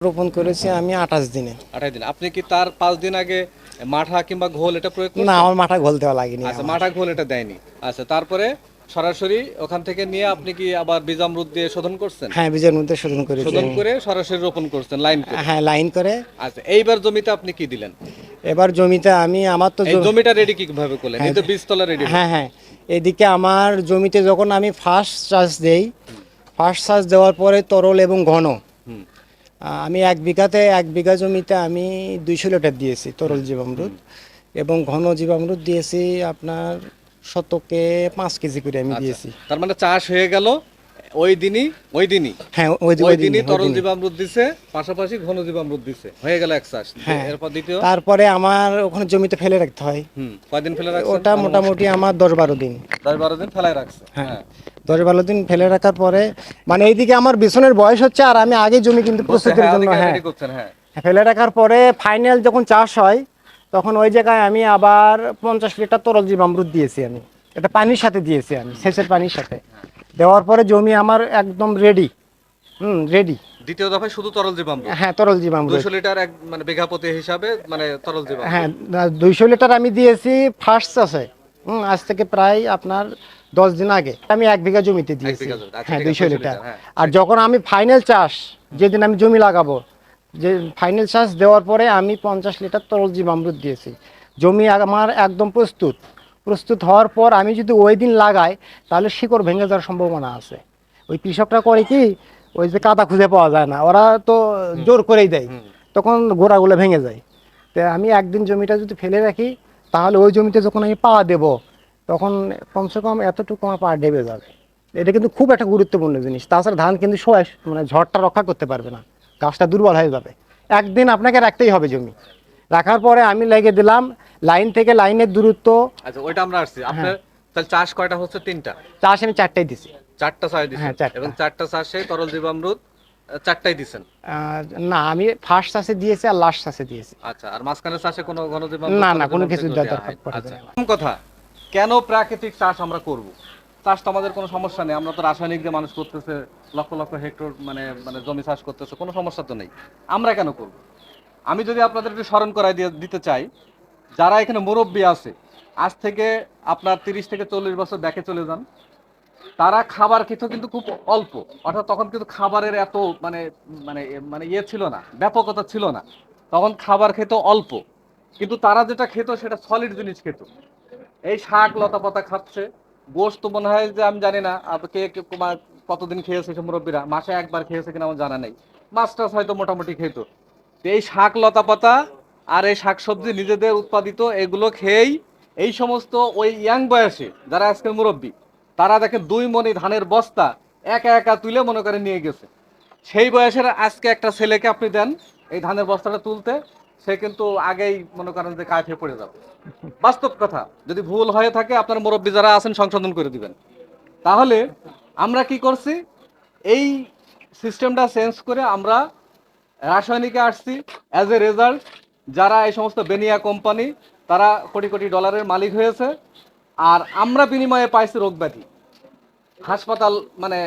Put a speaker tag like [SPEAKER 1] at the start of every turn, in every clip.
[SPEAKER 1] রোপণ করেছি আমি আঠাশ দিনে।
[SPEAKER 2] আঠাশ দিন। আপনি কি তার পাঁচ দিন আগে মাঠা কিংবা ঘোল এটা প্রয়োগ
[SPEAKER 1] না আমার মাঠা ঘোল দেওয়া লাগেনি
[SPEAKER 2] আচ্ছা। মাঠা ঘোল এটা দেয়নি। আচ্ছা তারপরে সরাসরি ওখান থেকে নিয়ে আপনি কি আবার বীজামৃত দিয়ে শোধন করছেন?
[SPEAKER 1] হ্যাঁ বীজের মধ্যে শোধন করে
[SPEAKER 2] শোধন করে সরাসরি রোপণ করছেন লাইন করে।
[SPEAKER 1] হ্যাঁ লাইন করে।
[SPEAKER 2] আচ্ছা এইবার জমিতে আপনি কি দিলেন?
[SPEAKER 1] এবার জমিতে আমি আমার তো
[SPEAKER 2] জমিটা রেডি কীভাবে করলেন? এই তো বীজতলা রেডি
[SPEAKER 1] হ্যাঁ হ্যাঁ। এদিকে আমার জমিতে যখন আমি ফার্স্ট চাষ দেই ফার্স্ট চাষ দেওয়ার পরে তরল এবং ঘন। আমি এক বিঘাতে এক বিঘা জমিতে আমি দুইশো লিটার দিয়েছি তরল জীবামৃত এবং ঘন জীবামৃত দিয়েছি আপনার শতকে পাঁচ কেজি করে আমি দিয়েছি।
[SPEAKER 2] তার মানে চাষ হয়ে গেল ওই দিনই ওই দিনই।
[SPEAKER 1] হ্যাঁ ওই
[SPEAKER 2] দিনই তরল জীবামৃত দিছে পাশাপাশি ঘন জীবামৃত দিছে। হয়ে গেল এক চাষ
[SPEAKER 1] হ্যাঁ।
[SPEAKER 2] এরপর দ্বিতীয়?
[SPEAKER 1] তারপরে আমার ওখানে জমিতে ফেলে রাখতে হয়।
[SPEAKER 2] হুম কয়দিন ফেলে রাখছেন?
[SPEAKER 1] ওটা মোটামুটি আমার দশ বারো দিন।
[SPEAKER 2] দশ বারো দিন ফেলাই রাখছে।
[SPEAKER 1] হ্যাঁ। দশ বারো দিন ফেলে রাখার পরে মানে এইদিকে আমার বিছনের বয়স হচ্ছে আর আমি আগে জমি কিন্তু প্রস্তুতির
[SPEAKER 2] হ্যাঁ,
[SPEAKER 1] জন্য হ্যাঁ।
[SPEAKER 2] হ্যাঁ।
[SPEAKER 1] ফেলে রাখার পরে ফাইনাল যখন চাষ হয় তখন ওই জায়গায় আমি আবার পঞ্চাশ লিটার তরল জীবামৃত দিয়েছি আমি। এটা পানির সাথে দিয়েছি আমি সেচের পানির সাথে। দেওয়ার পরে জমি আমার একদম রেডি হুম রেডি
[SPEAKER 2] দ্বিতীয় দফায় শুধু তরল জীবামৃত
[SPEAKER 1] হ্যাঁ তরল জীবামৃত
[SPEAKER 2] দুইশো লিটার এক মানে বিঘা প্রতি হিসাবে মানে তরল জীবামৃত
[SPEAKER 1] হ্যাঁ দুইশো লিটার আমি দিয়েছি ফার্স্ট চাষে। হুম আজ থেকে প্রায় আপনার দশ দিন আগে। আমি এক বিঘা জমিতে দিয়েছি।
[SPEAKER 2] আচ্ছা,
[SPEAKER 1] হ্যাঁ দুইশো
[SPEAKER 2] 200
[SPEAKER 1] লিটার।
[SPEAKER 2] লিটার, হ্যাঁ।
[SPEAKER 1] আর যখন আমি ফাইনাল চাষ যেদিন আমি জমি লাগাবো যে ফাইনাল চাষ দেওয়ার পরে আমি পঞ্চাশ লিটার তরল জীবামৃত দিয়েছি। জমি আমার একদম প্রস্তুত। প্রস্তুত হওয়ার পর আমি যদি ওই দিন লাগাই তাহলে শিকড় ভেঙে যাওয়ার সম্ভাবনা আছে। ওই কৃষকরা করে কি ওই যে কাদা খুঁজে পাওয়া যায় না। ওরা তো জোর করেই দেয়। তখন গোড়াগুলো ভেঙে যায়। তো আমি একদিন জমিটা যদি ফেলে রাখি তাহলে ওই জমিতে যখন আমি পা দেব তখন কমসে কম এতটুকু আমার পা ডেবে যাবে। এটা কিন্তু খুব একটা গুরুত্বপূর্ণ জিনিস। তাছাড়া ধান কিন্তু মানে ঝড়টা রক্ষা করতে পারবে না। গাছটা দুর্বল হয়ে যাবে। একদিন আপনাকে রাখতেই হবে জমি। রাখার পরে আমি লেগে দিলাম। লাইন থেকে লাইনের দূরত্ব।
[SPEAKER 2] আচ্ছা ওইটা আমরা আসছি। আপনার তাহলে চাষ কয়টা হচ্ছে? তিনটা?
[SPEAKER 1] চাষ আমি চারটাই দিছি।
[SPEAKER 2] চারটা চাষ দিচ্ছেন
[SPEAKER 1] হ্যাঁ।
[SPEAKER 2] এবং চারটা চাষে তরল জীবামৃত চারটাই দিচ্ছেন
[SPEAKER 1] আহ, না আমি ফার্স্ট চাষে দিয়েছি আর লাস্ট চাষে দিয়েছি।
[SPEAKER 2] আচ্ছা আর মাঝখানের চাষে কোনো ঘন
[SPEAKER 1] না, না, কোনো কিছু দরকার পড়ে
[SPEAKER 2] কথা কেন প্রাকৃতিক চাষ আমরা করব? চাষ তো আমাদের কোনো সমস্যা নেই। আমরা তো রাসায়নিক দিয়ে মানুষ করতেছে লক্ষ লক্ষ হেক্টর মানে মানে জমি চাষ করতেছে কোনো সমস্যা তো নেই। আমরা কেন করব? আমি যদি আপনাদের একটু স্মরণ করাই দিতে চাই, যারা এখানে মুরব্বী আছে, আজ থেকে আপনার তিরিশ থেকে চল্লিশ বছর ব্যাকে চলে যান, তারা খাবার খেত কিন্তু খুব অল্প, অর্থাৎ তখন কিন্তু খাবারের এত মানে মানে মানে ইয়ে ছিল না, ব্যাপকতা ছিল না, তখন খাবার খেত অল্প, কিন্তু তারা যেটা খেত সেটা সলিড জিনিস খেত। এই শাক লতা পাতা খাচ্ছে গোস্ত মনে হয় যে আমি জানি না কে কতদিন খেয়েছে মুরব্বীরা, মাসে একবার খেয়েছে কিনা আমার জানা নেই, মাছ টাছ হয়তো মোটামুটি খেত। এই শাক লতা পাতা আর এই শাকসবজি নিজেদের উৎপাদিত এগুলো খেয়েই এই সমস্ত ওই ইয়াং বয়সে যারা আজকের মুরব্বী, তারা দেখেন দুই মনি ধানের বস্তা একা একা তুলে মনে করে নিয়ে গেছে। সেই বয়সের আজকে একটা ছেলেকে আপনি দেন এই ধানের বস্তাটা তুলতে, সে কিন্তু আগেই মনে করেন যে কাঠে পড়ে যাবে। বাস্তব কথা, যদি ভুল হয়ে থাকে আপনার মুরব্বী যারা আছেন সংশোধন করে দিবেন। তাহলে আমরা কি করছি? এই সিস্টেমটা চেঞ্জ করে আমরা রাসায়নিকে আসছি অ্যাজ এ রেজাল্ট যারা এই সমস্ত বেনিয়া কোম্পানি, তারা কোটি কোটি ডলারের মালিক হয়েছে। আর আমরা বিনিময়ে পাইছি রোগ ব্যাধি। হাসপাতাল মানে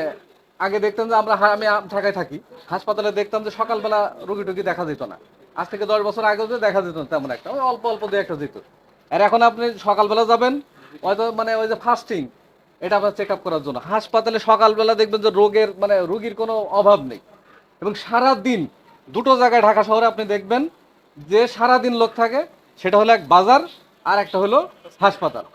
[SPEAKER 2] আগে দেখতাম যে আমরা আমি ঢাকায় থাকি। হাসপাতালে দেখতাম যে সকালবেলা রুগী টুগী দেখা যেত না। আজ থেকে দশ বছর আগেও যে দেখা যেত না, তেমন একটা। অল্প অল্প দু একটা যেত। আর এখন আপনি সকালবেলা যাবেন, হয়তো মানে ওই যে ফাস্টিং এটা আপনার চেক আপ করার জন্য। হাসপাতালে সকালবেলা দেখবেন যে রোগের মানে রুগীর কোনো অভাব নেই। এবং সারা দিন দুটো জায়গায় ঢাকা শহরে আপনি দেখবেন যে সারা দিন লোক থাকে, সেটা হলো এক বাজার আর একটা হলো হাসপাতাল।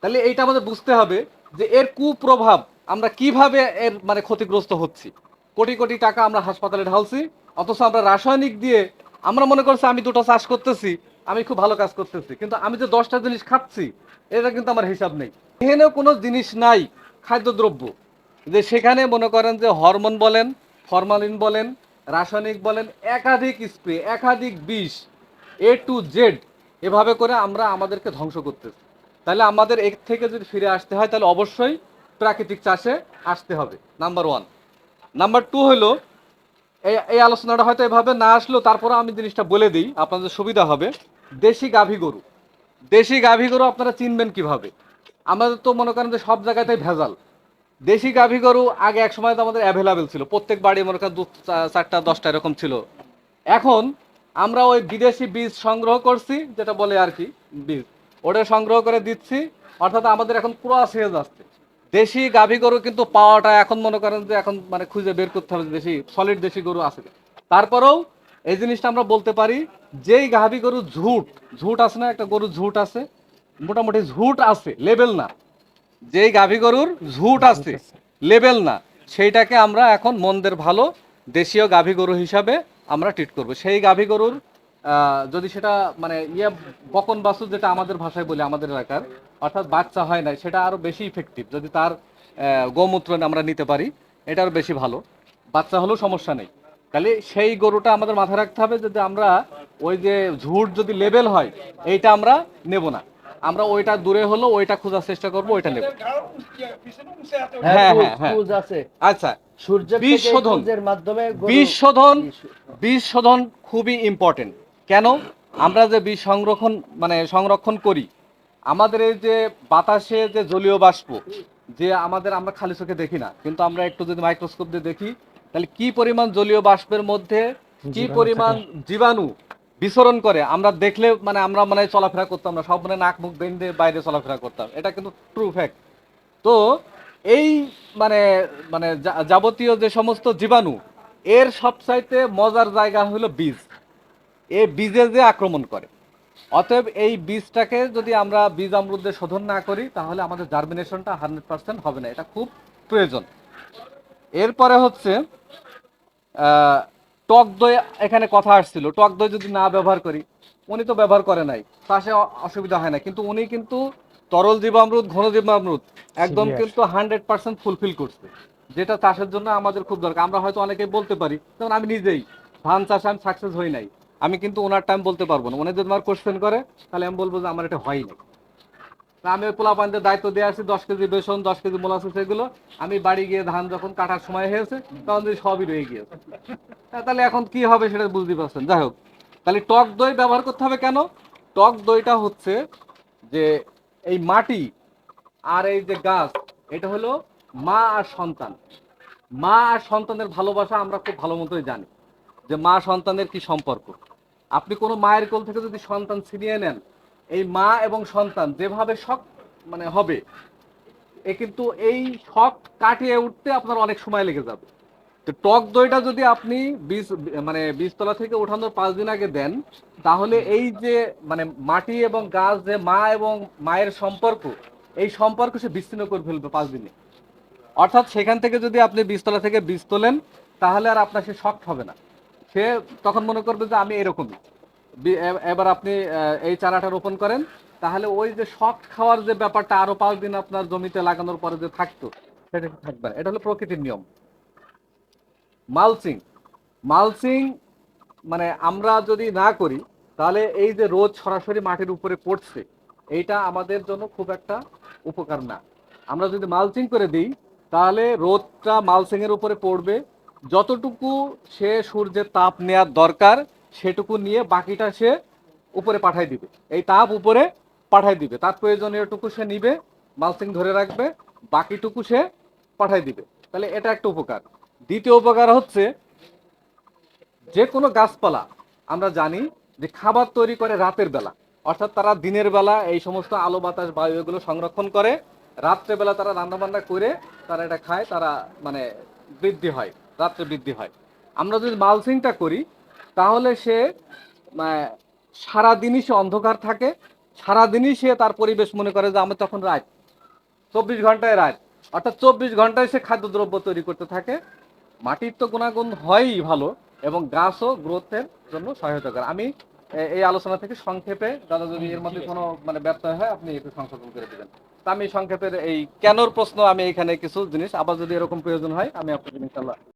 [SPEAKER 2] তাহলে এইটা আমাদের বুঝতে হবে যে এর কুপ্রভাব আমরা কীভাবে এর মানে ক্ষতিগ্রস্ত হচ্ছি। কোটি কোটি টাকা আমরা হাসপাতালে ঢালছি, অথচ আমরা রাসায়নিক দিয়ে আমরা মনে করছি আমি দুটো চাষ করতেছি, আমি খুব ভালো কাজ করতেছি, কিন্তু আমি যে দশটা জিনিস খাচ্ছি এটা কিন্তু আমার হিসাব নেই। এখানেও কোনো জিনিস নাই, খাদ্যদ্রব্য। যে সেখানে মনে করেন যে হরমোন বলেন, ফরমালিন বলেন রাসায়নিক বলেন একাধিক স্প্রে, একাধিক বিষ এ টু জেড এভাবে করে আমরা আমাদেরকে ধ্বংস করতেছি। তাহলে আমাদের এর থেকে যদি ফিরে আসতে হয়, তাহলে অবশ্যই প্রাকৃতিক চাষে আসতে হবে নাম্বার ওয়ান নাম্বার টু হলো, এই এই আলোচনাটা হয়তো এভাবে না আসলেও তারপরে আমি জিনিসটা বলে দিই, আপনাদের সুবিধা হবে। দেশি গাভী গরু। দেশি গাভী গরু আপনারা চিনবেন কীভাবে? আমাদের তো মনে করেন যে সব জায়গাতেই ভেজাল। দেশি গাভী গরু আগে এক সময় তো আমাদের অ্যাভেলেবেল ছিল। প্রত্যেক বাড়ি মনে করেন দু চারটা, দশটা এরকম ছিল। এখন আমরা ওই বিদেশি বীজ সংগ্রহ করছি, যেটা বলে আর কি, বীজ। ওটা সংগ্রহ করে দিচ্ছি, অর্থাৎ আমাদের এখন ক্রস হয়ে যাচ্ছে দেশি গাভী গরু কিন্তু পাওয়াটা এখন মনে করেন যে এখন মানে খুঁজে বের করতে হবে দেশি সলিড দেশি গরু আছে তারপরেও এই জিনিসটা আমরা বলতে পারি, যেই গাভী গরু ঝুট ঝুট আছে না, একটা গরু ঝুট আছে, মোটামুটি ঝুট আছে লেবেল না। যেই গাভী গরুর ঝুট আছে লেবেল না সেইটাকে আমরা এখন মন্দের ভালো দেশীয় গাভী গরু হিসাবে আমরা ট্রিট করব। সেই গাভী গরুর যদি সেটা মানে ইয়ে বকন বাসু যেটা আমাদের ভাষায় বলি আমাদের এলাকার অর্থাৎ বাচ্চা হয় না সেটা আরও বেশি ইফেক্টিভ যদি তার গোমূত্র আমরা নিতে পারি এটা আরও বেশি ভালো। বাচ্চা হলেও সমস্যা নেই। তাহলে সেই গরুটা আমাদের মাথায় রাখতে হবে যদি আমরা ওই যে ঝুট যদি লেবেল হয় এইটা আমরা নেব না। আমরা ওইটা দূরে হলো ওইটা খোঁজার চেষ্টা করব ওইটা নেব হ্যাঁ,
[SPEAKER 3] হ্যাঁ
[SPEAKER 2] হ্যাঁ, হ্যাঁ। আচ্ছা বীজ শোধন। বীজ শোধন
[SPEAKER 3] বীজ শোধন।
[SPEAKER 2] খুবই ইম্পর্টেন্ট কেন আমরা যে বীজ সংরক্ষণ মানে সংরক্ষণ করি আমাদের এই যে বাতাসে যে জলীয় বাষ্প যে আমাদের আমরা খালি চোখে দেখি না কিন্তু আমরা একটু যদি মাইক্রোস্কোপ দিয়ে দেখি তাহলে কি পরিমাণ জলীয় বাষ্পের মধ্যে কি পরিমাণ জীবাণু বিচরণ করে, আমরা দেখলে মানে আমরা মানে চলাফেরা করতাম না, সব মানে নাক মুখ বেঁধে বাইরে চলাফেরা করতাম। এটা কিন্তু ট্রু ফ্যাক্ট তো এই মানে মানে যাবতীয় যে সমস্ত জীবাণু, এর সবচাইতে মজার জায়গা হলো বীজ। এ বীজে যে আক্রমণ করে। অতএব এই বীজটাকে যদি আমরা বীজ অমৃতে শোধন না করি, তাহলে আমাদের জার্মিনেশনটা হান্ড্রেড পার্সেন্ট হবে না। এটা খুব প্রয়োজন। এরপরে হচ্ছে টক দই এখানে কথা আসছিল। টক দই যদি না ব্যবহার করি উনি তো ব্যবহার করে নাই। অ- অসুবিধা হয় না। কিন্তু উনি কিন্তু তরল জীবামৃত ঘন জীবামৃত একদম কিন্তু হান্ড্রেড পার্সেন্ট ফুলফিল করছে। যেটা চাষের জন্য আমাদের খুব দরকার। আমরা হয়তো অনেকেই বলতে পারি যেমন আমি নিজেই ধান চাষে আমি সাকসেস হই নাই। আমি কিন্তু ওনার টাইম বলতে পারব না। উনি যদি আমার কোশ্চেন করে তাহলে আমি বলব যে আমার এটা হয়নি আমি ওই পোলা পানিতে দায়িত্ব দিয়ে আসছি, দশ কেজি বেসন, দশ কেজি মোলাসিস এগুলো আমি বাড়ি গিয়ে ধান যখন কাটার সময় হয়েছে, তখন সবই রয়ে গিয়েছে। তাহলে এখন কি হবে সেটা বুঝতে পারছেন। যাই হোক, তাহলে টক দই ব্যবহার করতে হবে কেন? টক দইটা হচ্ছে যে এই মাটি আর এই যে গাছ, এটা হলো মা আর সন্তান। মা আর সন্তানের ভালোবাসা আমরা খুব ভালো মতোই জানি যে মা সন্তানের কি সম্পর্ক। আপনি কোনো মায়ের কোল থেকে যদি সন্তান ছিনিয়ে নেন এই মা এবং সন্তান যেভাবে শখ মানে হবে, এ কিন্তু এই শখ কাটিয়ে উঠতে আপনার অনেক সময় লেগে যাবে। তো টক দইটা যদি আপনি বীজ মানে বীজতলা থেকে ওঠানোর পাঁচ দিন আগে দেন, তাহলে এই যে মানে মাটি এবং গাছ যে মা এবং মায়ের সম্পর্ক, এই সম্পর্ক সে বিচ্ছিন্ন করে ফেলবে পাঁচ দিনে। অর্থাৎ সেখান থেকে যদি আপনি বীজতলা থেকে বীজ তোলেন, তাহলে আর আপনার সে শক্ত হবে না। সে তখন মনে করবে যে আমি এরকমই। এবার আপনি এই চারাটা রোপণ করেন, তাহলে ওই যে শখ খাওয়ার যে ব্যাপারটা আরও পাঁচ দিন আপনার জমিতে লাগানোর পরে যে থাকতো, সেটা থাকবে। এটা হলো প্রকৃতির নিয়ম। মালচিং। মালচিং মানে আমরা যদি না করি, তাহলে এই যে রোদ সরাসরি মাটির উপরে পড়ছে, এইটা আমাদের জন্য খুব একটা উপকার না। আমরা যদি মালচিং করে দিই, তাহলে রোদটা মালচিং এর উপরে পড়বে। যতটুকু সে সূর্যের তাপ নেওয়ার দরকার সেটুকু নিয়ে বাকিটা সে উপরে পাঠাই দিবে। এই তাপ উপরে পাঠাই দিবে। তার প্রয়োজনীয়টুকু সে নিবে, মালসিং ধরে রাখবে, বাকিটুকু সে পাঠাই দিবে। তাহলে এটা একটা উপকার। দ্বিতীয় উপকার হচ্ছে যে কোনো গাছপালা, আমরা জানি যে খাবার তৈরি করে রাতের বেলা, অর্থাৎ তারা দিনের বেলা এই সমস্ত আলো, বাতাস, বায়ু এগুলো সংরক্ষণ করে, রাত্রে বেলা তারা রান্না বান্না করে তারা এটা খায়, তারা মানে বৃদ্ধি হয়, রাত্রে বৃদ্ধি হয়। আমরা যদি মালসিংটা করি তাহলে সে মানে, সারাদিনই সে অন্ধকার থাকে সারাদিনই সে তার পরিবেশ মনে করে যে আমি তখন রাত চব্বিশ ঘন্টায় রাত। অর্থাৎ চব্বিশ ঘন্টায় সে খাদ্যদ্রব্য তৈরি করতে থাকে। মাটির তো গুণাগুণ হয়ই ভালো এবং গাছও গ্রোথের জন্য সহায়তা করে আমি এই আলোচনা থেকে সংক্ষেপে দাদা যদি এর মধ্যে কোনো মানে ব্যর্থ হয় আপনি একটু সংশোধন করে দেবেন। তা আমি সংক্ষেপের এই কেনর প্রশ্ন আমি এখানে কিছু জিনিস আবার যদি এরকম প্রয়োজন হয় আমি আপনাকে ইনশাল্লাহ